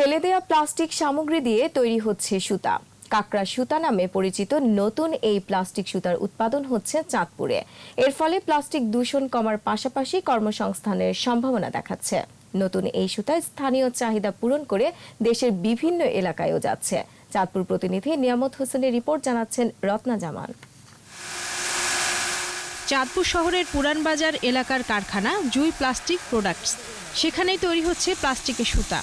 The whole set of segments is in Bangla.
ফেলে দেয়া প্লাস্টিক সামগ্রী দিয়ে তৈরি হচ্ছে সুতা। কাকড়া সুতা নামে পরিচিত নতুন এই প্লাস্টিক সুতার উৎপাদন হচ্ছে চাঁদপুরে। এর ফলে প্লাস্টিক দূষণ কমার পাশাপাশি কর্মসংস্থানের সম্ভাবনা দেখাচ্ছে। নতুন এই সুতা স্থানীয় চাহিদা পূরণ করে দেশের বিভিন্ন এলাকায়ও যাচ্ছে। চাঁদপুর প্রতিনিধি নিয়ামত হোসেনের রিপোর্ট জানাচ্ছেন রত্না জামান চাঁদপুর শহরের পুরান বাজার এলাকার কারখানা জুই প্লাস্টিক প্রোডাক্টস। সেখানেই তৈরি হচ্ছে প্লাস্টিকের সুতা।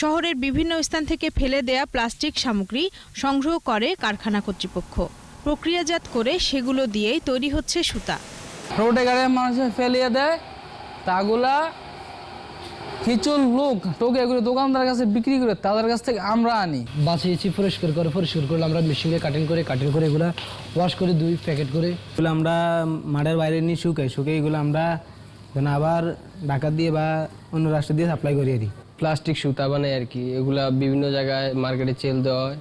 শহরের বিভিন্ন স্থান থেকে ফেলে দেয়া প্লাস্টিক সামগ্রী সংগ্রহ করে কারখানা কর্তৃপক্ষ। প্রক্রিয়াজাত করে সেগুলো দিয়েই তৈরি হচ্ছে সুতা। রোডে গাড়ি মানুষে ফেলিয়ে দেয় তাগুলা কিছু লোক টোকে এগুলো দোকানদার কাছে বিক্রি করে তাদের কাছ থেকে আমরা আনি। বাঁচিয়েছি পরিষ্কার করে পরিষ্কার করলে আমরা মেশিনে কাটিং করে কাটিং করে এগুলো ওয়াশ করে দুই প্যাকেট করে। এগুলো আমরা মাঠের বাইরে নিয়ে শুকাই শুকাই এগুলো আমরা আবার ঢাকা দিয়ে বা অন্য রাষ্ট্র দিয়ে সাপ্লাই করিয়ে দিই। প্লাস্টিক সুতা বানায় আর কি। এগুলা বিভিন্ন জায়গায় মার্কেটে চেল দেওয়া হয়।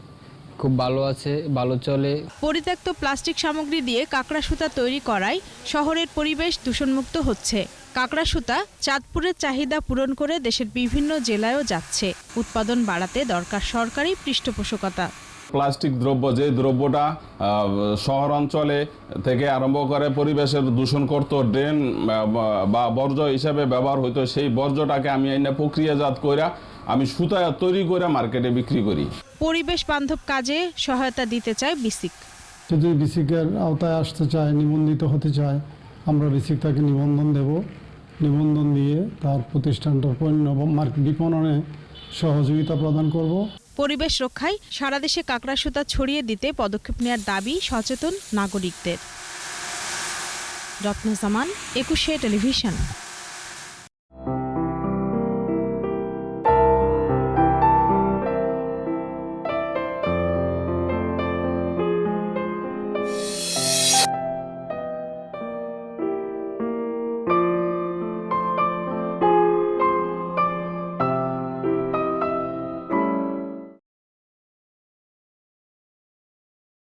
খুব ভালো আছে, ভালো চলে। পরিত্যক্ত প্লাস্টিক সামগ্রী দিয়ে কাঁকড়া সুতা তৈরি করায় শহরের পরিবেশ দূষণমুক্ত হচ্ছে। কাঁকড়া সুতা চাঁদপুরের চাহিদা পূরণ করে দেশের বিভিন্ন জেলায়ও যাচ্ছে। উৎপাদন বাড়াতে দরকার সরকারি পৃষ্ঠপোষকতা। প্লাস্টিক দ্রব্য যে দ্রব্যটা শহর অঞ্চলে থেকে আরম্ভ করে পরিবেশের দূষণ করত ড্রেন বা বর্জ্য হিসাবে ব্যবহার হইতো সেই বর্জ্যটাকে আমি এনে প্রক্রিয়াজাত করে আমি সুতা তৈরি করে মার্কেটে বিক্রি করি। পরিবেশ বান্ধব কাজে সহায়তা দিতে চায় বিসিক। যদি বিসিকের আওতায় আসতে চায় নিবন্ধিত হতে চায় আমরা বিসিক তাকে নিবন্ধন দেব। নিবন্ধন দিয়ে তার প্রতিষ্ঠানটার পণ্য মার্কেট বিপণনে সহযোগিতা প্রদান করব। পরিবেশ রক্ষায় সারা দেশে কাঁকড়া সুতা ছড়িয়ে দিতে পদক্ষেপ নেওয়ার দাবি সচেতন নাগরিকদের। রত্নজামান একুশে টেলিভিশন।